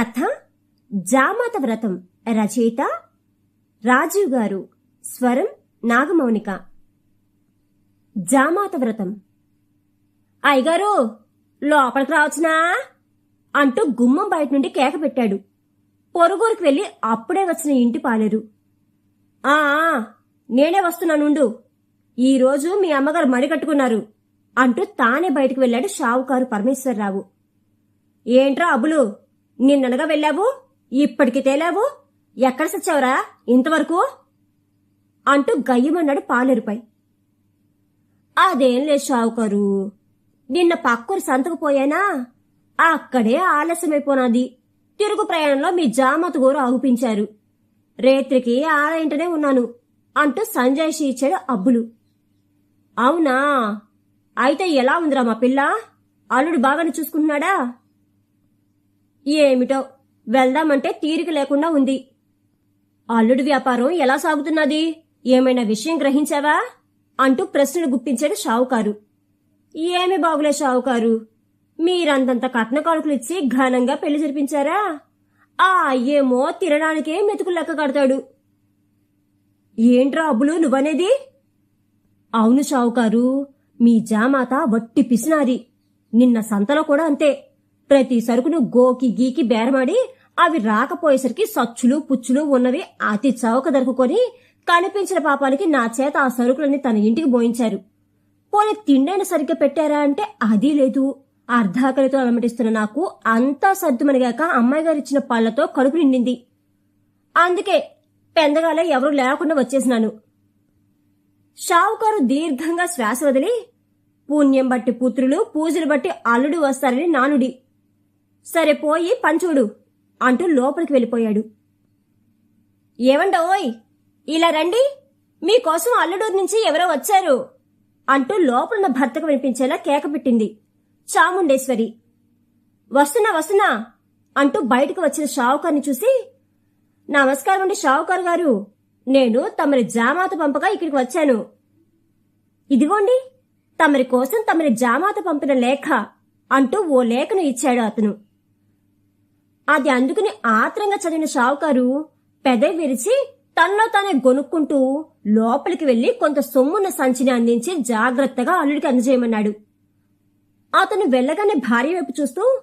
కథ జామాత వ్రతం రచయిత రాజీవ్ గారు. స్వరం నాగమౌనిక. జామాత వ్రతం. అయ్యగారు లోపలికి రావచ్చునా? అంటూ గుమ్మం బయట నుండి కేక పెట్టాడు. పొరుగురికి వెళ్ళి అప్పుడే వచ్చిన ఇంటి పాలేరు. ఆ నేనే వస్తున్నానుండు ఈరోజు మీ అమ్మగారు మడి కట్టుకున్నారు అంటూ తానే బయటకు వెళ్ళాడు షావుకారు పరమేశ్వరరావు. ఏంట్రా అబులు నిన్ననగా వెళ్ళావు? ఇప్పటికి తేలావు? ఎక్కడ సచ్చావురా? ఇంతవరకు? అంటూ గయ్యమన్నాడు పాలేరుపై. అదేం లేదు షావుకారు. నిన్న పక్కూరు సంతకుపోయానా అక్కడే ఆలస్యమైపోనాది. తిరుగు ప్రయాణంలో మీ జామత గోరు ఆగుపించారు. రేత్రికి ఆడ ఇంటనే ఉన్నాను అంటూ సంజయ్ ఇచ్చాడు అబ్బులు. అవునా? అయితే ఎలా ఉందిరా మా పిల్ల? అల్లుడు బాగానే చూసుకుంటున్నాడా? ఏమిటో వెళ్దామంటే తీరిక లేకుండా ఉంది. అల్లుడి వ్యాపారం ఎలా సాగుతున్నది? ఏమైనా విషయం గ్రహించావా? అంటూ ప్రశ్నలు గుప్పించాడు షావుకారు. ఏమి బాగులే షావుకారు. మీరంతంత కట్న కానుకలు ఇచ్చి ఘనంగా పెళ్ళి జరిపించారా? ఆ అయ్యేమో తినడానికే మెతుకులు లెక్క కడతాడు. ఏంట్రా అబ్బులు నువ్వనేది? అవును షావుకారు మీ జామాత వట్టి పిసినారి నిన్న సంతలో కూడా అంతే. ప్రతి సరుకును గోకి గీకి బేరమాడి అవి రాకపోయేసరికి సచ్చులు పుచ్చులు ఉన్నవి అతి చౌక దొరుకుకొని కనిపించిన పాపానికి నా చేత ఆ సరుకులన్నీ తన ఇంటికి పోయించారు పోనీ తిండైన సరిగ్గా పెట్టారా అంటే అది లేదు. అర్ధాకలితో అలమటిస్తున్న నాకు అంతా సర్దుమనిగాక అమ్మాయి గారు ఇచ్చిన పళ్ళతో కడుపు నిండింది. అందుకే పెందగాలే ఎవరూ లేకుండా వచ్చేసినాను. షావుకారు దీర్ఘంగా శ్వాస వదిలి పుణ్యం బట్టి పుత్రులు పూజలు బట్టి అల్లుడు వస్తారని నానుడి. సరే పోయి పంచుడు అంటూ లోపలికి వెళ్ళిపోయాడు. ఏమండ ఓయ్ ఇలా రండి. మీకోసం అల్లుడూరు నుంచి ఎవరో వచ్చారు అంటూ లోపలున్న భర్తకు వినిపించేలా కేక పెట్టింది చాముండేశ్వరి. వస్తున్నా వస్తున్నా అంటూ బయటకు వచ్చిన షావుకార్ని చూసి నమస్కారం అండి షావుకార్ గారు. నేను తమరి జామాత పంపగా ఇక్కడికి వచ్చాను. ఇదిగోండి తమరి కోసం తమరి జామాత పంపిన లేఖ అంటూ ఓ లేఖను ఇచ్చాడు అతను. అది అందుకుని ఆత్రంగా చదివిన షావుకారు పెదవి విరిచి తనలో తానే గొనుక్కుంటూ లోపలికి వెళ్ళి కొంత సొమ్మున్న సంచిని అందించి జాగ్రత్తగా అల్లుడికి అందజేయమన్నాడు. అతను వెళ్ళగానే భార్య వైపు చూస్తూ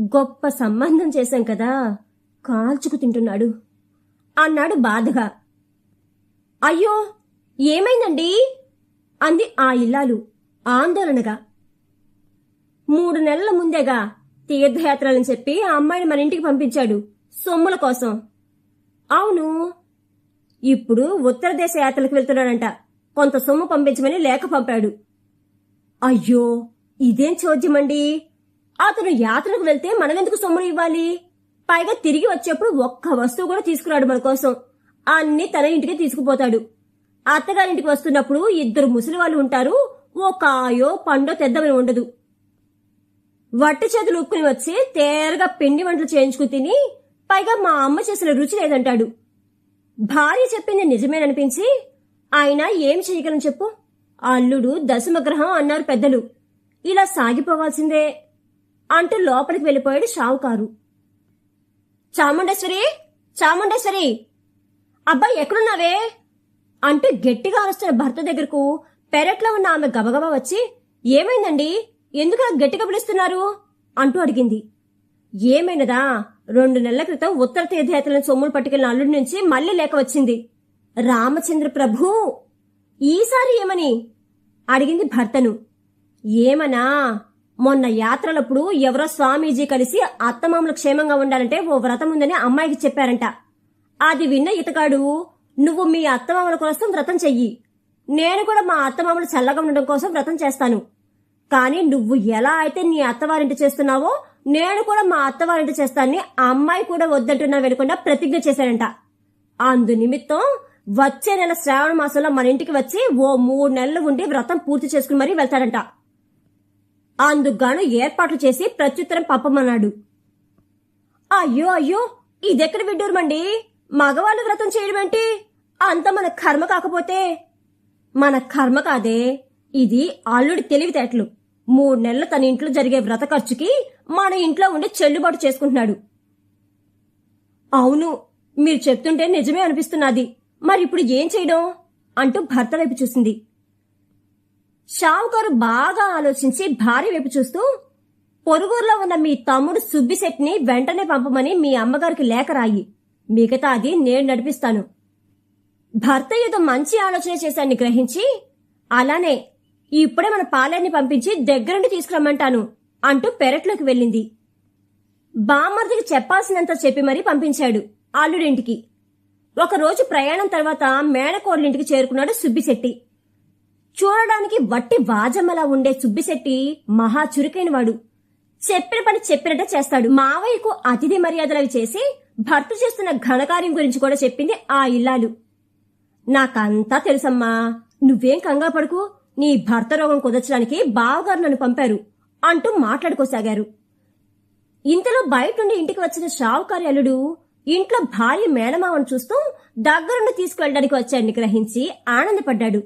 గొప్ప సంబంధం చేశాం కదా కాల్చుకు తింటున్నాడు అన్నాడు బాధగా. అయ్యో ఏమైందండి? అంది ఆ ఇల్లాలు ఆందోళనగా. మూడు నెలల ముందేగా తీర్థయాత్రలని చెప్పి ఆ అమ్మాయిని మన ఇంటికి పంపించాడు సొమ్ముల కోసం. అవును. ఇప్పుడు ఉత్తర దేశ యాత్రలకు వెళ్తున్నాడంట. కొంత సొమ్ము పంపించమని లేఖ పంపాడు. అయ్యో ఇదేం చోద్యమండి? అతను యాత్రకు వెళ్తే మనమెందుకు సొమ్ములు ఇవ్వాలి? పైగా తిరిగి వచ్చేప్పుడు ఒక్క వస్తువు కూడా తీసుకురాడు మన కోసం. అన్ని తన ఇంటికి తీసుకుపోతాడు. అత్తగారింటికి వస్తున్నప్పుడు ఇద్దరు ముసలి వాళ్ళు ఉంటారు. ఓ కాయో పండో తెద్దమని ఉండదు. వట్టి చేతులు ఉక్కుని వచ్చి తేరగా పిండి వంటలు చేయించుకుని తిని పైగా మా అమ్మ చేసిన రుచి లేదంటాడు. భార్య చెప్పింది నిజమేననిపించి ఆయన ఏం చేయగలను చెప్పు? అల్లుడు దశమగ్రహం అన్నారు పెద్దలు. ఇలా సాగిపోవాల్సిందే అంటూ లోపలికి వెళ్ళిపోయాడు షావుకారు. చాముండేశ్వరి! చాముండేశ్వరి! అబ్బాయి ఎక్కడున్నావే? అంటూ గట్టిగా అరుస్తున్న భర్త దగ్గరకు పెరట్లో ఉన్న ఆమె గబగబా వచ్చి ఏమైందండి? ఎందుకు అలా గట్టిగా పిలుస్తున్నారు? అంటూ అడిగింది. ఏమైనదా? రెండు నెలల క్రితం ఉత్తర తీర్థయాత్రలను సొమ్ములు పట్టుకెళ్ళిన అల్లుడి నుంచి మళ్ళీ లేక వచ్చింది. రామచంద్ర ప్రభు! ఈసారి ఏమని? అడిగింది భర్తను. ఏమనా? మొన్న యాత్రలప్పుడు ఎవరో స్వామీజీ కలిసి అత్తమామలు క్షేమంగా ఉండాలంటే ఓ వ్రతం ఉందని అమ్మాయికి చెప్పారంట. అది విన్న ఇతగాడు నువ్వు మీ అత్తమామల కోసం వ్రతం చెయ్యి. నేను కూడా మా అత్తమామలు చల్లగా ఉండడం కోసం వ్రతం చేస్తాను. కానీ నువ్వు ఎలా అయితే నీ అత్తవారింటి చేస్తున్నావో నేను కూడా మా అత్తవారింటి చేస్తానని ఆ అమ్మాయి కూడా వద్దంటున్నా వెనుకుండా ప్రతిజ్ఞ చేశాడంట. అందు నిమిత్తం వచ్చే నెల శ్రావణ మాసంలో మన ఇంటికి వచ్చి ఓ మూడు నెలలు ఉండి వ్రతం పూర్తి చేసుకుని మరీ వెళ్తాడంట. అందుకుగాను ఏర్పాట్లు చేసి ప్రత్యుత్తరం పంపమన్నాడు. అయ్యో అయ్యో ఇదెక్కడ విడ్డూరమండి? మగవాళ్ళు వ్రతం చేయడం ఏంటి అంత మన కర్మ కాకపోతే? మన కర్మ కాదే? ఇది అల్లుడి తెలివితేటలు. మూడు నెలలు తన ఇంట్లో జరిగే వ్రత ఖర్చుకి మన ఇంట్లో ఉండి చెల్లుబాటు చేసుకుంటున్నాడు. అవును మీరు చెప్తుంటే నిజమే అనిపిస్తున్నది. మరి ఇప్పుడు ఏం చేయడం? అంటూ భర్త వైపు చూసింది. షావుకారు బాగా ఆలోచించి భార్య వైపు చూస్తూ పొరుగురులో ఉన్న మీ తమ్ముడు సుబ్బిశెట్ని వెంటనే పంపమని మీ అమ్మగారికి లేఖ రాయి. మిగతా అది నేను నడిపిస్తాను. భర్త ఏదో మంచి ఆలోచన చేశాన్ని గ్రహించి అలానే ఇప్పుడే మన పాలేర్ని పంపించి దగ్గరుండి తీసుకురమ్మంటాను అంటూ పెరట్లోకి వెళ్ళింది. బామ్మర్దికి చెప్పాల్సినంత చెప్పి మరీ పంపించాడు అల్లుడింటికి. ఒకరోజు ప్రయాణం తర్వాత మేనకోడలింటికి చేరుకున్నాడు సుబ్బిశెట్టి. చూడడానికి వట్టి వాజమ్మలా ఉండే సుబ్బిశెట్టి మహా చురుకైనవాడు. చెప్పిన పని చెప్పినట్టే చేస్తాడు. మావయ్యకు అతిథి మర్యాదలవి చేసి భర్త చేస్తున్న ఘనకార్యం గురించి కూడా చెప్పింది ఆ ఇల్లాలు. నాకంతా తెలుసమ్మా నువ్వేం కంగా పడుకు నీ భర్త రోగం కుదర్చడానికి బావగారు నన్ను పంపారు అంటూ మాట్లాడుకోసాగారు. ఇంతలో బయట నుండి ఇంటికి వచ్చిన షావుకారి అల్లుడు ఇంట్లో భార్య మేనమావను చూస్తూ దగ్గరుండి తీసుకువెళ్ళడానికి వచ్చాడని గ్రహించి ఆనందపడ్డాడు.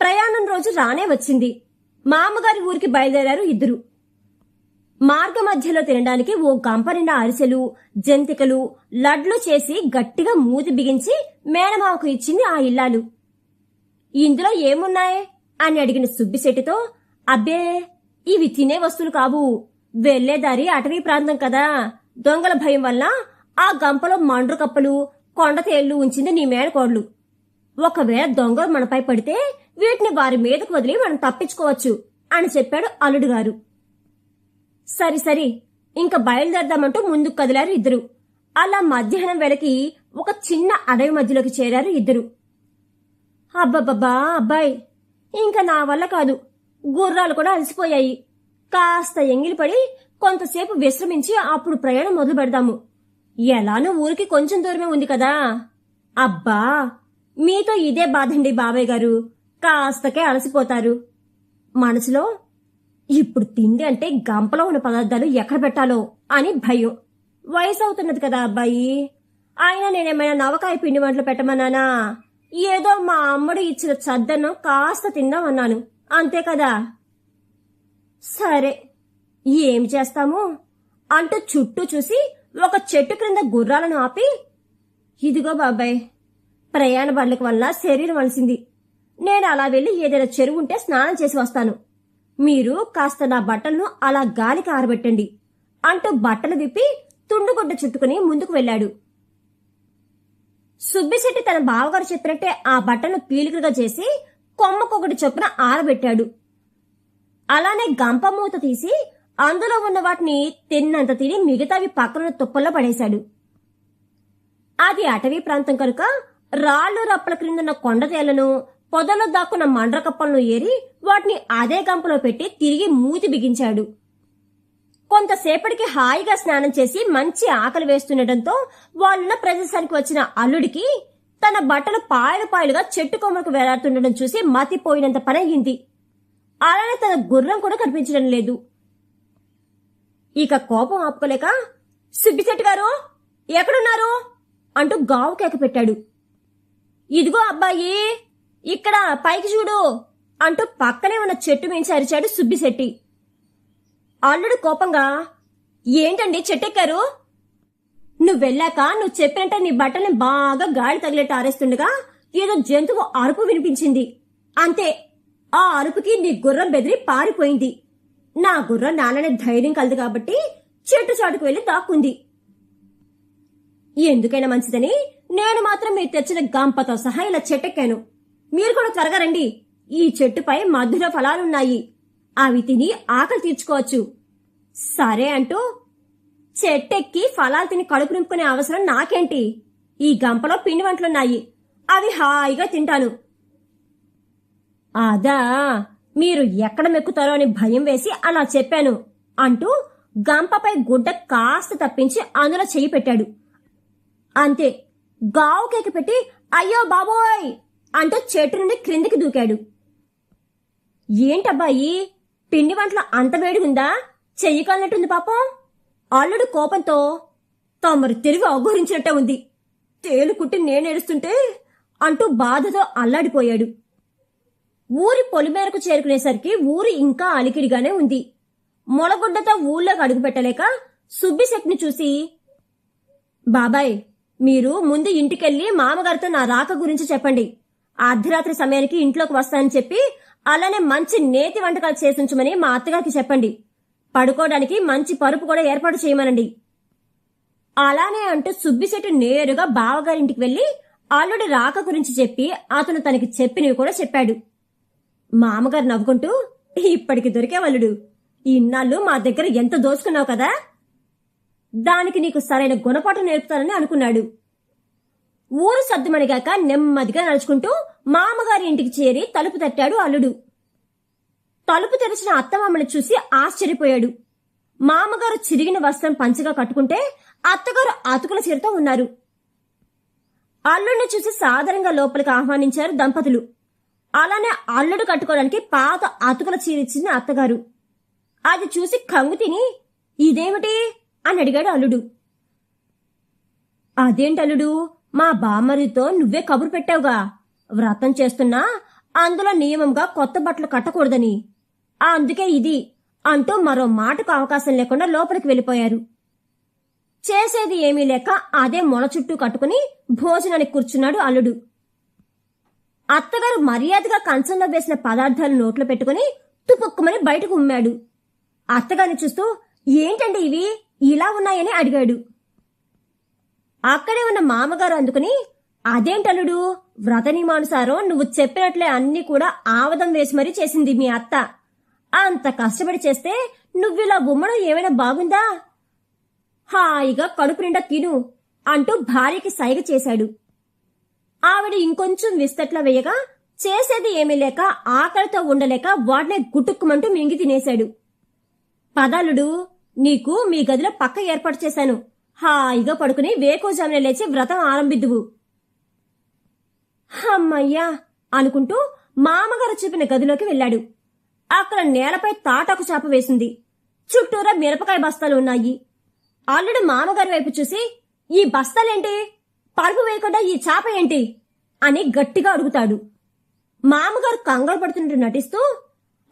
ప్రయాణం రోజు రానే వచ్చింది. మామగారి ఊరికి బయలుదేరారు ఇద్దరు. మార్గ మధ్యలో తినడానికి ఓ గంప నిండా అరిసెలు జంతికలు లడ్లు చేసి గట్టిగా మూతి బిగించి మేనమావకు ఇచ్చింది ఆ ఇల్లాలు. ఇందులో ఏమున్నాయే? అని అడిగిన సుబ్బిశెట్టితో అబ్బే ఇవి తినే వస్తువులు కావు. వెళ్ళేదారి అటవీ ప్రాంతం కదా. దొంగల భయం వల్ల ఆ గంపలో మండ్రు కప్పలు కొండతేళ్ళు ఉంచింది నీ మేనకోడ్లు. ఒకవేళ దొంగలు మనపై పడితే వీటిని వారి మీదకు వదిలి మనం తప్పించుకోవచ్చు అని చెప్పాడు అల్లుడు గారు. సరి సరి ఇంకా బయలుదేరదామంటూ ముందుకు కదిలారు ఇద్దరు. అలా మధ్యాహ్నం వేళకి ఒక చిన్న అడవి మధ్యలోకి చేరారు ఇద్దరు. అబ్బబ్బబ్బా అబ్బాయి ఇంకా నా వల్ల కాదు. గుర్రాలు కూడా అలసిపోయాయి. కాస్త ఎంగిలిపడి కొంతసేపు విశ్రమించి అప్పుడు ప్రయాణం మొదలు పెడదాము. ఎలానో ఊరికి కొంచెం దూరమే ఉంది కదా. అబ్బా మీతో ఇదే బాధండి బాబాయ్ గారు. కాస్తకే అలసిపోతారు. మనసులో ఇప్పుడు తిండి అంటే గంపలో ఉన్న పదార్థాలు ఎక్కడ పెట్టాలో అని భయం. వయసు అవుతున్నది కదా అబ్బాయి. ఆయన నేనేమైనా నవకాయ పిండి వంటలు పెట్టమన్నానా? ఏదో మా అమ్మడు ఇచ్చిన చద్దను కాస్త తిందామన్నాను. అంతే కదా? సరే ఏం చేస్తాము? అంటూ చుట్టూ చూసి ఒక చెట్టు క్రింద గుర్రాలను ఆపి ఇదిగో బాబాయ్ ప్రయాణ బండ్లకు వల్ల శరీరం అలసింది. నేను అలా వెళ్ళి ఏదైనా చెరువు ఉంటే స్నానం చేసి వస్తాను. మీరు కాస్త నా బట్టలను అలా గాలికి ఆరబెట్టండి అంటూ బట్టలు విప్పి తుండుగుడ్డ చుట్టుకుని ముందుకు వెళ్ళాడు. సుబ్బిశెట్టి తన బావగారు చెప్పినట్టే ఆ బట్టను పీలికలుగా చేసి కొమ్మకొకటి చొప్పున ఆరబెట్టాడు. అలానే గంప మూత తీసి అందులో ఉన్న వాటిని తిన్నంత తిని మిగతావి పక్కన తుప్పల్లో పడేశాడు. అది అటవీ ప్రాంతం కనుక రాళ్ళు రప్పల క్రిందన్న కొండతేలను పొదలో దాక్కున్న మండ్రకప్పలను ఏరి వాటిని అదే గంపలో పెట్టి తిరిగి మూతి బిగించాడు. కొంతసేపటికి హాయిగా స్నానం చేసి మంచి ఆకలి వేస్తుండటంతో వాళ్ళున్న ప్రదేశానికి వచ్చిన అల్లుడికి తన బట్టలు పాయలు పాయలుగా చెట్టు కొమ్మకు వేలాడుతుండడం చూసి మతిపోయినంత పని అయ్యింది అలానే తన గుర్రం కూడా కనిపించడం లేదు. ఇక కోపం ఆపుకోలేక సుబ్బిశెట్టి గారు ఎక్కడున్నారు? అంటూ గావు కేక పెట్టాడు. ఇదిగో అబ్బాయి ఇక్కడ పైకి చూడు అంటూ పక్కనే ఉన్న చెట్టు మించి అరిచాడు సుబ్బిశెట్టి అల్లుడు కోపంగా ఏంటండి చెట్టెక్కారు? నువ్వు వెళ్ళాక నువ్వు చెప్పినట్టే నీ బట్టల్ని బాగా గాలి తగిలేట్టు ఆరేస్తుండగా ఏదో జంతువు అరుపు వినిపించింది. అంతే ఆ అరుపుకి నీ గుర్రం బెదిరి పారిపోయింది. నా గుర్రం నాన్ననే ధైర్యం కలదు కాబట్టి చెట్టు చాటుకు వెళ్ళి దాక్కుంది ఎందుకైనా మంచిదని నేను మాత్రం మీరు తెచ్చిన గంపతో సహా ఇలా చెట్టెక్కాను. మీరు కూడా త్వరగా రండి. ఈ చెట్టుపై మధుర ఫలాలున్నాయి. అవి తిని ఆకలి తీర్చుకోవచ్చు. సరే అంటూ చెట్టెక్కి ఫలాలు తిని కడుపు నింపుకునే అవసరం నాకేంటి? ఈ గంపలో పిండి వంటలున్నాయి. అవి హాయిగా తింటాను. అదా మీరు ఎక్కడ మెక్కుతారో అని భయం వేసి అలా చెప్పాను అంటూ గంపపై గుడ్డ కాస్త తప్పించి అందులో చెయ్యి పెట్టాడు. అంతే గావు కేక పెట్టి అయ్యో బాబోయ్! అంటూ చెట్టు నుండి క్రిందికి దూకాడు. ఏంటబ్బాయి? పిండి వంటలో అంత వేడిగుందా చెయ్యి కాలినట్టుంది పాపం. అల్లుడు కోపంతో తమరు తెలివి అఘోరించినట్టే ఉంది. తేలు కుట్టి నేనేడుస్తుంటే అంటూ బాధతో అల్లాడిపోయాడు. ఊరి పొలిమేరకు చేరుకునేసరికి ఊరు ఇంకా అలికిడిగానే ఉంది. మొలగుడ్డతో ఊళ్ళోకి అడుగుపెట్టలేక సుబ్బిశెట్ని చూసి బాబాయ్ మీరు ముందు ఇంటికెళ్ళి మామగారితో నా రాక గురించి చెప్పండి. అర్ధరాత్రి సమయానికి ఇంట్లోకి వస్తానని చెప్పి అలానే మంచి నేతి వంటకాలు చేసించమని మా అత్తగారికి చెప్పండి. పడుకోవడానికి మంచి పరుపు కూడా ఏర్పాటు చేయమనండి. అలానే అంటూ సుబ్బిశెట్టి నేరుగా బావగారింటికి వెళ్ళి అల్లుడి రాక గురించి చెప్పి అతను తనకి చెప్పినవి కూడా చెప్పాడు. మామగారు నవ్వుకుంటూ ఇప్పటికి దొరికే వల్లుడు ఇన్నాళ్ళు మా దగ్గర ఎంత దోచుకున్నావు కదా? దానికి నీకు సరైన గుణపాఠం నేర్పుతానని అనుకున్నాడు. ఊరు సద్దుమణిగాక నెమ్మదిగా నడుచుకుంటూ మామగారి ఇంటికి చేరి తలుపు తట్టాడు అల్లుడు. తలుపు తెరిచిన అత్తమామని చూసి ఆశ్చర్యపోయాడు. మామగారు చిరిగిన వస్త్రం పంచగా కట్టుకుంటే అత్తగారు అతుకుల చీరతో ఉన్నారు. అల్లుడిని చూసి సాధారణంగా లోపలికి ఆహ్వానించారు దంపతులు. అలానే అల్లుడు కట్టుకోవడానికి పాత అతుకుల చీరిచ్చింది అత్తగారు. అది చూసి కంగు తిని ఇదేమిటి? అని అడిగాడు అల్లుడు. అదేంటల్లుడు మా బామ్మరితో నువ్వే కబురు పెట్టావుగా. వ్రతం చేస్తున్నా అందులో నియమంగా కొత్త బట్టలు కట్టకూడదని. అందుకే ఇది అంటూ మరో మాటకు అవకాశం లేకుండా లోపలికి వెళ్ళిపోయారు. చేసేది ఏమీ లేక అదే మొల చుట్టూ కట్టుకుని భోజనానికి కూర్చున్నాడు అల్లుడు. అత్తగారు మర్యాదగా కంచంలో వేసిన పదార్థాలు నోట్లో పెట్టుకుని తుపుక్కుమని బయటకు ఉమ్మాడు. అత్తగారిని చూస్తూ ఏంటండి ఇవి? ఇలా ఉన్నాయని అడిగాడు. అక్కడే ఉన్న మామగారు అందుకుని అదేంటలుడు వ్రత నువ్వు చెప్పినట్లే అన్ని కూడా ఆవదం వేసి మరీ చేసింది మీ అత్త. అంత కష్టపడి చేస్తే నువ్విలా ఉమ్మడం ఏమైనా బాగుందా? హాయిగా కడుపు నిండా తిను అంటూ భార్యకి సైగ చేశాడు. ఆవిడ ఇంకొంచెం విస్తట్ల వేయగా చేసేది ఏమీ లేక ఆకలితో ఉండలేక వాటినే గుట్టుక్కుమంటూ మింగి తినేశాడు. పదాలుడు నీకు మీ గదిలో పక్క ఏర్పాటు చేశాను. హాయిగా పడుకుని వేకోజామున లేచి వ్రతం ఆరంభిద్దువు. అమ్మయ్యా అనుకుంటూ మామగారు చూపిన గదిలోకి వెళ్ళాడు. అక్కడ నేలపై తాటాకు చాప వేసింది. చుట్టూరా మిరపకాయ బస్తాలు ఉన్నాయి. అల్లుడు మామగారి వైపు చూసి ఈ బస్తాలేంటి? పరుపు వేయకుండా ఈ చాప ఏంటి? అని గట్టిగా అడుగుతాడు. మామగారు కంగారు పడుతున్నట్టు నటిస్తూ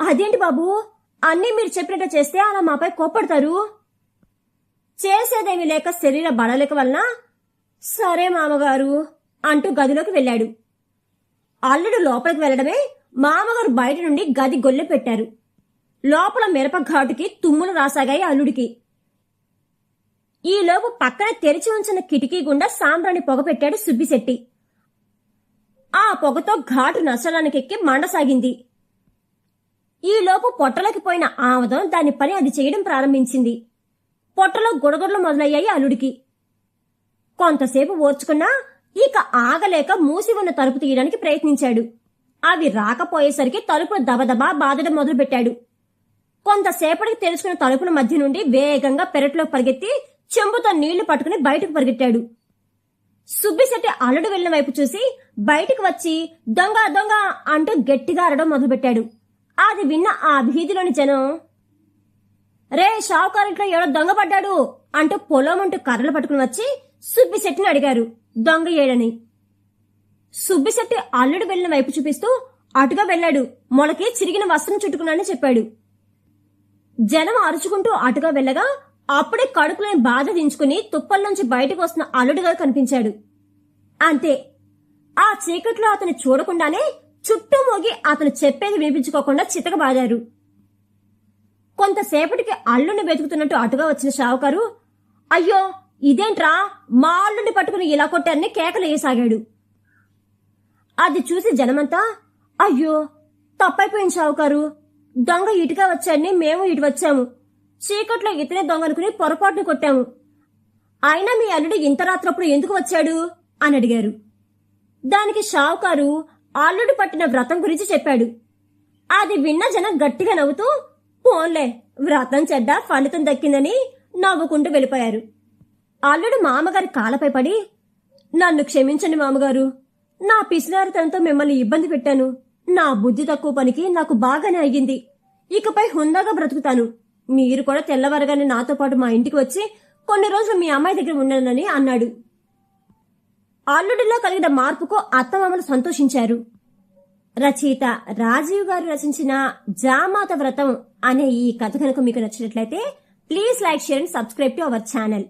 అదేంటి బాబు? అన్నీ మీరు చెప్పినట్టు చేస్తే అలా మాపై కోప్పడతారు? చేసేదేమీ లేక శరీర బడలిక వలన సరే మామగారు అంటూ గదిలోకి వెళ్ళాడు. అల్లుడు లోపలికి వెళ్ళడమే మామగారు బయట నుండి గది గొల్లె పెట్టారు. లోపల మిరప ఘాటుకి తుమ్ములు రాసాగాయి అల్లుడికి. ఈలోపు పక్కన తెరిచి ఉంచిన కిటికీ గుండా సాంబ్రాణి పొగ పెట్టాడు సుబ్బిశెట్టి. ఆ పొగతో ఘాటు నచ్చడానికి ఎక్కి మండసాగింది. ఈలోపు పొట్టలోకి పోయిన ఆమదం దాని పని అది చేయడం ప్రారంభించింది. పొట్టలో గుడగుడలు మొదలయ్యాయి అల్లుడికి. కొంతసేపు ఓర్చుకున్నా ఇక ఆగలేక మూసి ఉన్న తలుపు తీయడానికి ప్రయత్నించాడు. అవి రాకపోయేసరికి తలుపులు దబదబా బాధడం మొదలుపెట్టాడు. కొంతసేపటికి తెలుసుకున్న తలుపుల మధ్య నుండి వేగంగా పెరట్లో పరిగెత్తి చెంబుతో నీళ్ళు పట్టుకుని బయటకు పరిగెట్టాడు. సుబ్బిశెట్టి అల్లుడు వెళ్ళిన వైపు చూసి బయటకు వచ్చి దొంగ దొంగ అంటూ గట్టిగా అరడం మొదలుపెట్టాడు. అది విన్న ఆ వీధిలోని జనం రే షావుకారింట్లో ఎవడో దొంగ పడ్డాడు అంటూ పొలం అంటూ కర్రలు పట్టుకుని వచ్చి సుబ్బిశెట్టిని అడిగారు. దొంగ ఏడని. సుబ్బిశెట్టి అల్లుడు వెళ్ళిన వైపు చూపిస్తూ అటుగా వెళ్ళాడు. మొలకి చిరిగిన వస్త్రం చుట్టుకున్నానని చెప్పాడు. జనం అరుచుకుంటూ అటుగా వెళ్ళగా అప్పుడే కడుపులోని బాధ దించుకుని తుప్పల్లోంచి బయటకు వస్తున్న అల్లుడుగా కనిపించాడు. అంతే. ఆ చీకట్లో అతను చూడకుండానే చుట్టూ మోగి అతను చెప్పేది వినిపించుకోకుండా చితకబాదారు. కొంతసేపటికి అల్లుని వెతుకుతున్నట్టు అటుగా వచ్చిన షావుకారు అయ్యో ఇదేంట్రా? మా అల్లుని పట్టుకుని ఇలా కొట్టారని కేకలు వేయసాగాడు. అది చూసి జనమంతా అయ్యో తప్పైపోయింది షావుకారు. దొంగ ఇటుగా వచ్చాడని మేము ఇటు వచ్చాము. చీకట్లో ఇతనే దొంగ అనుకుని పొరపాటును కొట్టాము. అయినా మీ అల్లుడు ఇంత రాత్రప్పుడు ఎందుకు వచ్చాడు? అని అడిగారు. దానికి షావుకారు అల్లుడు పట్టిన వ్రతం గురించి చెప్పాడు. అది విన్న జనం గట్టిగా నవ్వుతూ పోన్లే. వ్రతం చెడ్డ ఫలితం దక్కిందని నవ్వుకుంటూ వెళ్ళిపోయారు. అల్లుడు మామగారి కాలపై పడి నన్ను క్షమించండి మామగారు. నా పిసినారితనంతో మిమ్మల్ని ఇబ్బంది పెట్టాను. నా బుద్ధి తక్కువ పనికి నాకు బాగానే అయ్యింది. ఇకపై హుందాగా బ్రతుకుతాను. మీరు కూడా తెల్లవారగానే నాతో పాటు మా ఇంటికి వచ్చి కొన్ని రోజులు మీ అమ్మాయి దగ్గర ఉండనని అన్నాడు. అల్లుడిలో కలిగిన మార్పుకు అత్తమామలు సంతోషించారు. రచయిత రాజీవ్ గారు రచించిన జామాత వ్రతం అనే ఈ కథ కనుక మీకు నచ్చినట్లయితే please like share and subscribe to our channel